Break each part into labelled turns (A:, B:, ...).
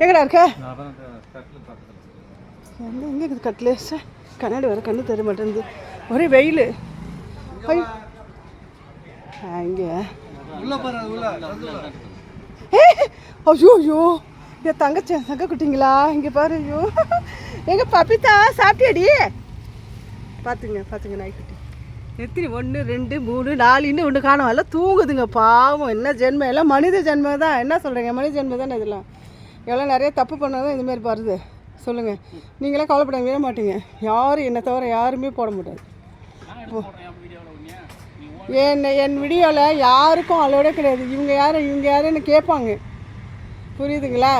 A: எங்கடா இருக்க? எந்த எங்கே இருக்குது கட்டில்? சார் கண்ணாடி வர கண்ணு தெரிய மாட்டேங்குது. ஒரே வெயில். இங்கே. ஐயோ ஐயோ. என் தங்கச்சி தங்க குட்டிங்களா? இங்கே பாரு ஐயோ. எங்க பப்பித்தா சாப்பிட்டியாடி? பார்த்துங்க பார்த்துங்க நாய்க்குட்டி எத்தனை? ஒன்று ரெண்டு மூணு நாலு இன்னும் ஒன்று காணும். எல்லாம் தூங்குதுங்க பாவம். என்ன ஜென்மம்? எல்லாம் மனித ஜென்மம் தான் என்ன சொல்கிறீங்க மனித ஜென்மம் தானே இதெல்லாம். எல்லாம் நிறைய தப்பு பண்ணாதான் இந்த வருது சொல்லுங்கள் நீங்களாம் கவலைப்படவே மாட்டீங்க. யாரும் என்னை தவிர யாருமே போட முடியாது என் என் வீடியோவில் யாருக்கும் அளவோட கிடையாது. இவங்க யாரும் இவங்க யாருன்னு கேட்பாங்க. புரியுதுங்களா?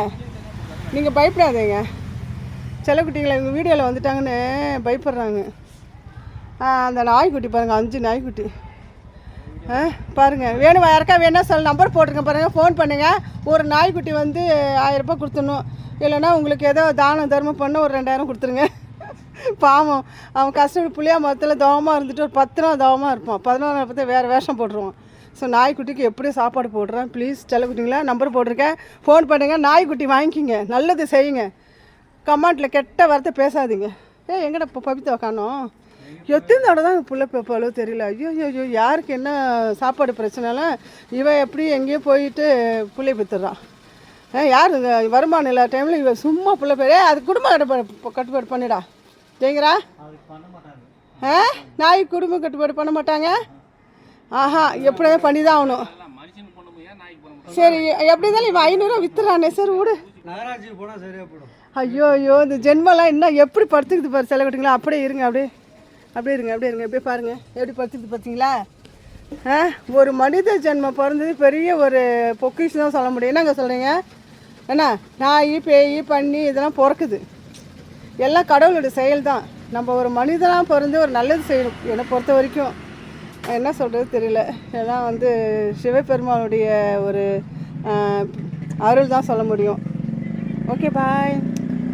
A: நீங்கள் பயப்படாதீங்க. செல்லக்குட்டிகளை இவங்க வீடியோவில் வந்துட்டாங்கன்னு பயப்படுறாங்க. அந்த நாய்க்குட்டி பாருங்கள் அஞ்சு நாய்க்குட்டி. ஆ பாருங்கள் வேணும் யாருக்கா வேணா சொல்ல நம்பர் போட்டிருக்கேன் பாருங்கள் ஃபோன் பண்ணுங்கள் ஒரு நாய்க்குட்டி வந்து ஆயிரரூபா கொடுத்துடணும். இல்லைன்னா உங்களுக்கு ஏதோ தானம் தர்மம் பண்ண ஒரு ரெண்டாயிரம் கொடுத்துருங்க. பாவம். அவன் கஷ்டப்பட்டு புளியா மரத்தில் தவமாக இருந்துட்டு ஒரு பத்து நாள் தவமாக இருப்பான். பதினோரு நாள் பார்த்து வேறு வேஷம் போட்டுருவான். ஸோ நாய்க்குட்டிக்கு எப்படி சாப்பாடு போடுறேன்? ப்ளீஸ் செல்லக்குட்டிங்களா நம்பர் போட்டிருக்கேன். ஃபோன் பண்ணுங்கள் நாய்க்குட்டி வாங்கிக்கிங்க. நல்லது செய்யுங்க. கமெண்ட்டில் கெட்ட வார்த்தை பேசாதீங்க. ஏ எங்கடா இப்போ பபித்தா காணோம்? எத்தனை தடவை தான் புள்ள பேப்பாலோ தெரியல. ஐயோ ஐயோ யாருக்கு என்ன சாப்பாடு பிரச்சனைலாம் இவன் எப்படி எங்கேயோ போயிட்டு புள்ளை பெற்றுறான் யார் வருமானம் இல்லாத டைமில் இவன் சும்மா புள்ள பேர்? அது குடும்ப கட்டுப்பாடு கட்டுப்பாடு பண்ணிடா.
B: மாட்டாங்க
A: ஆ நாய் குடும்ப கட்டுப்பாடு பண்ண மாட்டாங்க? ஆஹா எப்படியாவது பண்ணி தான் ஆகணும். சரி எப்படி இருந்தாலும் இவன் ஐநூறுரூவா வித்துறானே. சரி விடு. ஐயோ ஐயோ இந்த ஜென்மலாம் இன்னும் எப்படி படுத்துக்குது பாரு சில கட்டிங்களா? அப்படியே இருங்க அப்படியே. அப்படியே இருங்க அப்படியே இருங்க அப்படியே பாருங்கள் எப்படி படுத்துக்குது பார்த்தீங்களா ஆ ஒரு மனித ஜென்மம் பிறந்தது பெரிய ஒரு பொக்கிஷம் தான் சொல்ல முடியும். என்னங்க சொல்கிறீங்க என்ன? நாய் பேய் பண்ணி இதெல்லாம் பிறக்குது. எல்லாம் கடவுளோட செயல் தான் நம்ம ஒரு மனிதனாக பிறந்து ஒரு நல்லது செய்யணும். என்னை பொறுத்த வரைக்கும். என்ன சொல்கிறது தெரியல. எல்லாம் வந்து சிவபெருமானுடைய ஒரு அருள் தான் சொல்ல முடியும். Okay bye.